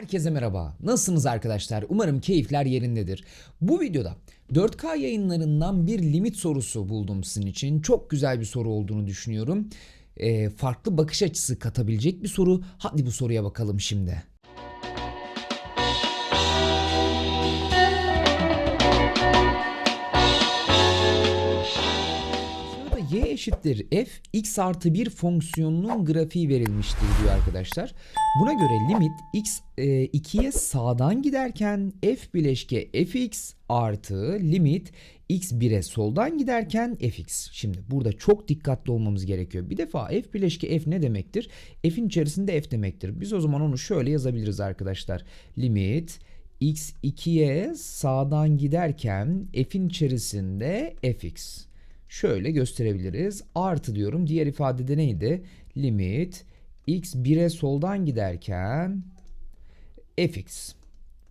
Herkese merhaba. Nasılsınız arkadaşlar? Umarım keyifler yerindedir. Bu videoda 4K yayınlarından bir limit sorusu buldum sizin için. Çok güzel bir soru olduğunu düşünüyorum. Ee, farklı bakış açısı katabilecek bir soru. Hadi bu soruya bakalım şimdi. Y eşittir f x artı 1 fonksiyonunun grafiği verilmiştir diyor arkadaşlar. Buna göre limit x e, 2'ye sağdan giderken f bileşke fx artı limit x 1'e soldan giderken fx. Şimdi burada çok dikkatli olmamız gerekiyor. Bir defa f bileşke f ne demektir? F'in içerisinde f demektir. Biz o zaman onu şöyle yazabiliriz arkadaşlar. Limit x 2'ye sağdan giderken f'in içerisinde fx. Şöyle gösterebiliriz. Artı diyorum. Diğer ifadede neydi? Limit x 1'e soldan giderken fx.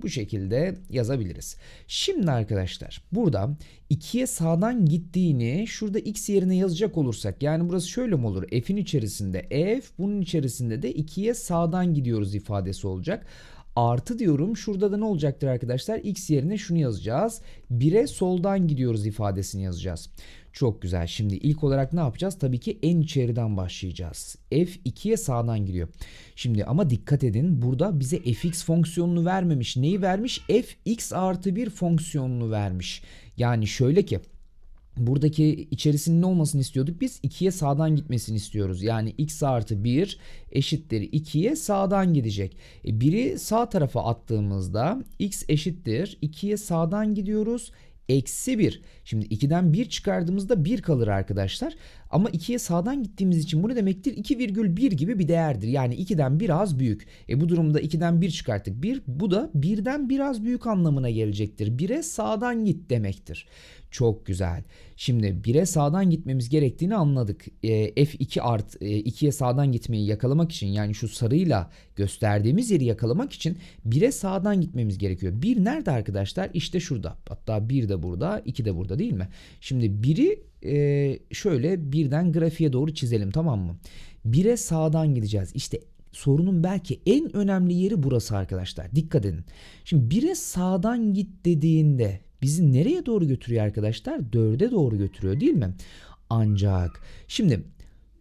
Bu şekilde yazabiliriz. Şimdi arkadaşlar burada 2'ye sağdan gittiğini şurada x yerine yazacak olursak yani burası şöyle mi olur? F'in içerisinde f bunun içerisinde de 2'ye sağdan gidiyoruz ifadesi olacak. Artı diyorum şurada da ne olacaktır arkadaşlar? X yerine şunu yazacağız. 1'e soldan gidiyoruz ifadesini yazacağız. Çok güzel. Şimdi ilk olarak ne yapacağız? Tabii ki en içeriden başlayacağız. F 2'ye sağdan gidiyor. Şimdi ama dikkat edin burada bize fx fonksiyonunu vermemiş. Neyi vermiş? fx artı 1 fonksiyonunu vermiş. Yani şöyle ki buradaki içerisinin ne olmasını istiyorduk? Biz 2'ye sağdan gitmesini istiyoruz. Yani x artı 1 eşittir 2'ye sağdan gidecek. E, 1'i sağ tarafa attığımızda x eşittir 2'ye sağdan gidiyoruz eksi 1. Şimdi 2'den 1 çıkardığımızda 1 kalır arkadaşlar. Ama 2'ye sağdan gittiğimiz için bu ne demektir? 2,1 gibi bir değerdir. Yani 2'den biraz büyük. E bu durumda 2'den 1 çıkarttık. 1 bu da 1'den biraz büyük anlamına gelecektir. 1'e sağdan git demektir. Çok güzel. Şimdi 1'e sağdan gitmemiz gerektiğini anladık. E, F2 art e, 2'ye sağdan gitmeyi yakalamak için yani şu sarıyla gösterdiğimiz yeri yakalamak için 1'e sağdan gitmemiz gerekiyor. 1 nerede arkadaşlar? İşte şurada. Hatta 1 de burada, 2 de burada değil mi? Şimdi 1'i e, şöyle birden grafiğe doğru çizelim tamam mı? 1'e sağdan gideceğiz. İşte sorunun belki en önemli yeri burası arkadaşlar. Dikkat edin. Şimdi 1'e sağdan git dediğinde bizi nereye doğru götürüyor arkadaşlar? 4'e doğru götürüyor değil mi? Ancak şimdi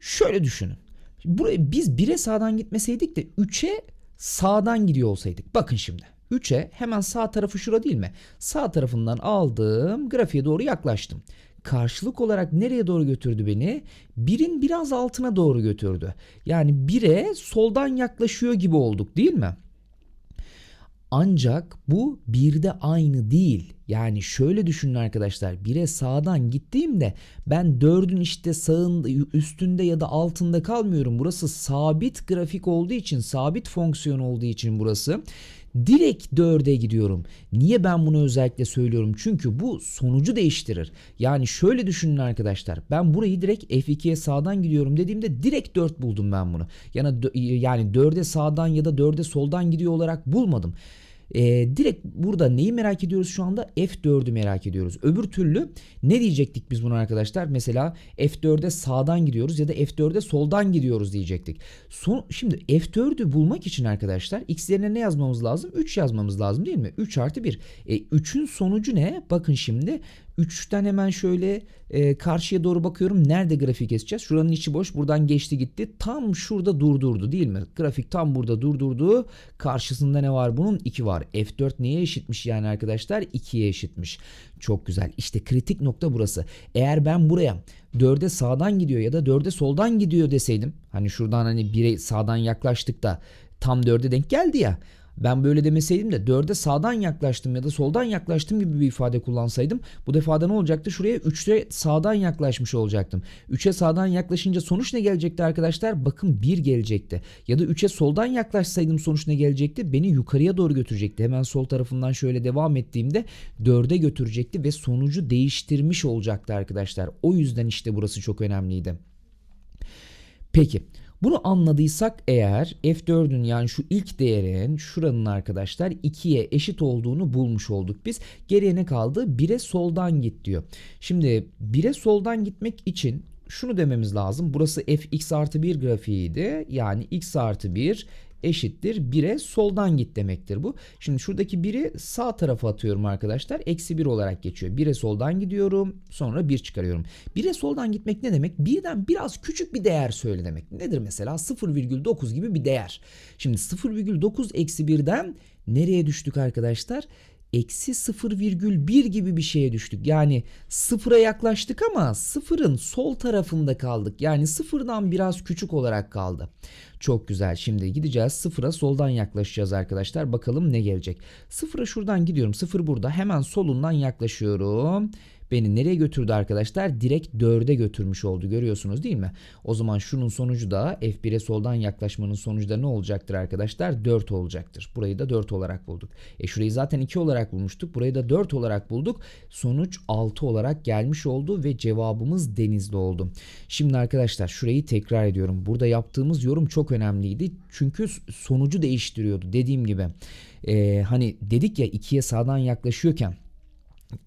şöyle düşünün. Buraya biz 1'e sağdan gitmeseydik de 3'e sağdan gidiyor olsaydık. Bakın şimdi. 3'e hemen sağ tarafı şura değil mi? Sağ tarafından aldım. Grafiğe doğru yaklaştım. Karşılık olarak nereye doğru götürdü beni? 1'in biraz altına doğru götürdü. Yani 1'e soldan yaklaşıyor gibi olduk değil mi? Ancak bu bir de aynı değil. Yani şöyle düşünün arkadaşlar. 1'e sağdan gittiğimde ben 4'ün işte sağında, üstünde ya da altında kalmıyorum. Burası sabit grafik olduğu için, sabit fonksiyon olduğu için burası direkt 4'e gidiyorum. Niye ben bunu özellikle söylüyorum? Çünkü bu sonucu değiştirir. Yani şöyle düşünün arkadaşlar. Ben burayı direkt F2'ye sağdan gidiyorum dediğimde direkt 4 buldum ben bunu. Yani yani 4'e sağdan ya da 4'e soldan gidiyor olarak bulmadım. E, direkt burada neyi merak ediyoruz şu anda? F4'ü merak ediyoruz. Öbür türlü ne diyecektik biz buna arkadaşlar? Mesela F4'e sağdan gidiyoruz ya da F4'e soldan gidiyoruz diyecektik. Son, şimdi F4'ü bulmak için arkadaşlar x yerine ne yazmamız lazım? 3 yazmamız lazım değil mi? 3 artı 1. E, 3'ün sonucu ne? Bakın şimdi 3'ten hemen şöyle e, karşıya doğru bakıyorum. Nerede grafik keseceğiz? Şuranın içi boş. Buradan geçti gitti. Tam şurada durdurdu değil mi? Grafik tam burada durdurdu. Karşısında ne var bunun? 2 var. F4 neye eşitmiş yani arkadaşlar? 2'ye eşitmiş. Çok güzel. İşte kritik nokta burası. Eğer ben buraya 4'e sağdan gidiyor ya da 4'e soldan gidiyor deseydim. Hani şuradan hani 1'e sağdan yaklaştık da tam 4'e denk geldi ya. Ben böyle demeseydim de 4'e sağdan yaklaştım ya da soldan yaklaştım gibi bir ifade kullansaydım bu defada ne olacaktı? Şuraya 3'e sağdan yaklaşmış olacaktım. 3'e sağdan yaklaşınca sonuç ne gelecekti arkadaşlar? Bakın 1 gelecekti. Ya da 3'e soldan yaklaşsaydım sonuç ne gelecekti? Beni yukarıya doğru götürecekti. Hemen sol tarafından şöyle devam ettiğimde 4'e götürecekti ve sonucu değiştirmiş olacaktı arkadaşlar. O yüzden işte burası çok önemliydi. Peki bunu anladıysak eğer F4'ün yani şu ilk değerin şuranın arkadaşlar 2'ye eşit olduğunu bulmuş olduk biz. Geriye ne kaldı? 1'e soldan git diyor. Şimdi 1'e soldan gitmek için şunu dememiz lazım. Burası fx artı 1 grafiğiydi. Yani x artı 1 eşittir 1'e soldan git demektir bu. Şimdi şuradaki 1'i sağ tarafa atıyorum arkadaşlar. Eksi 1 olarak geçiyor. 1'e soldan gidiyorum sonra 1 çıkarıyorum. 1'e soldan gitmek ne demek? Birden biraz küçük bir değer söyle demek. Nedir mesela? 0,9 gibi bir değer. Şimdi 0,9 eksi 1'den nereye düştük arkadaşlar? Eksi 0,1 gibi bir şeye düştük. Yani sıfıra yaklaştık ama sıfırın sol tarafında kaldık. Yani sıfırdan biraz küçük olarak kaldı. Çok güzel. Şimdi gideceğiz sıfıra soldan yaklaşacağız arkadaşlar. Bakalım ne gelecek. Sıfıra şuradan gidiyorum. Sıfır burada. Hemen solundan yaklaşıyorum. Beni nereye götürdü arkadaşlar? Direkt 4'e götürmüş oldu. Görüyorsunuz değil mi? O zaman şunun sonucu da F1'e soldan yaklaşmanın sonucu da ne olacaktır arkadaşlar? 4 olacaktır. Burayı da 4 olarak bulduk. E şurayı zaten 2 olarak bulmuştuk. Burayı da 4 olarak bulduk. Sonuç 6 olarak gelmiş oldu ve cevabımız denizli oldu. Şimdi arkadaşlar şurayı tekrar ediyorum. Burada yaptığımız yorum çok önemliydi. Çünkü sonucu değiştiriyordu. Dediğim gibi e, hani dedik ya 2'ye sağdan yaklaşıyorken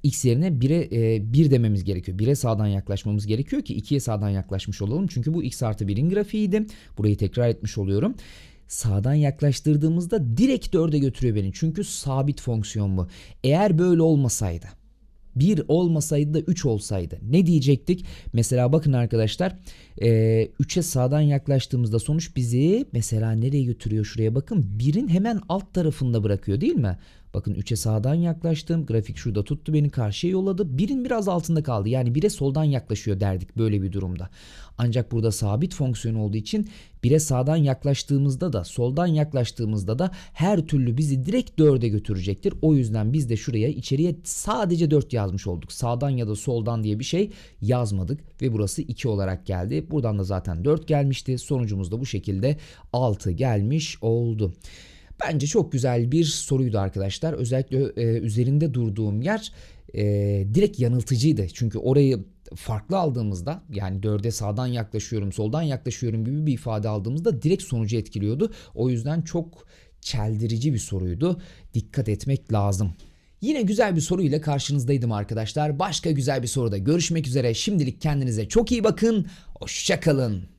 x yerine 1'e e, 1 dememiz gerekiyor. 1'e sağdan yaklaşmamız gerekiyor ki 2'ye sağdan yaklaşmış olalım. Çünkü bu x artı 1'in grafiğiydi. Burayı tekrar etmiş oluyorum. Sağdan yaklaştırdığımızda direkt 4'e götürüyor beni. Çünkü sabit fonksiyon bu. Eğer böyle olmasaydı 1 olmasaydı da 3 olsaydı ne diyecektik? Mesela bakın arkadaşlar 3'e sağdan yaklaştığımızda sonuç bizi mesela nereye götürüyor şuraya bakın 1'in hemen alt tarafında bırakıyor değil mi? Bakın 3'e sağdan yaklaştım. Grafik şurada tuttu beni karşıya yolladı. 1'in biraz altında kaldı. Yani 1'e soldan yaklaşıyor derdik böyle bir durumda. Ancak burada sabit fonksiyon olduğu için 1'e sağdan yaklaştığımızda da soldan yaklaştığımızda da her türlü bizi direkt 4'e götürecektir. O yüzden biz de şuraya içeriye sadece 4 yazmış olduk. Sağdan ya da soldan diye bir şey yazmadık ve burası 2 olarak geldi. Buradan da zaten 4 gelmişti. Sonucumuz da bu şekilde 6 gelmiş oldu. Bence çok güzel bir soruydu arkadaşlar. Özellikle e, üzerinde durduğum yer e, direkt yanıltıcıydı. Çünkü orayı farklı aldığımızda yani 4'e sağdan yaklaşıyorum soldan yaklaşıyorum gibi bir ifade aldığımızda direkt sonucu etkiliyordu. O yüzden çok çeldirici bir soruydu. Dikkat etmek lazım. Yine güzel bir soruyla karşınızdaydım arkadaşlar. Başka güzel bir soruda görüşmek üzere. Şimdilik kendinize çok iyi bakın. Hoşçakalın.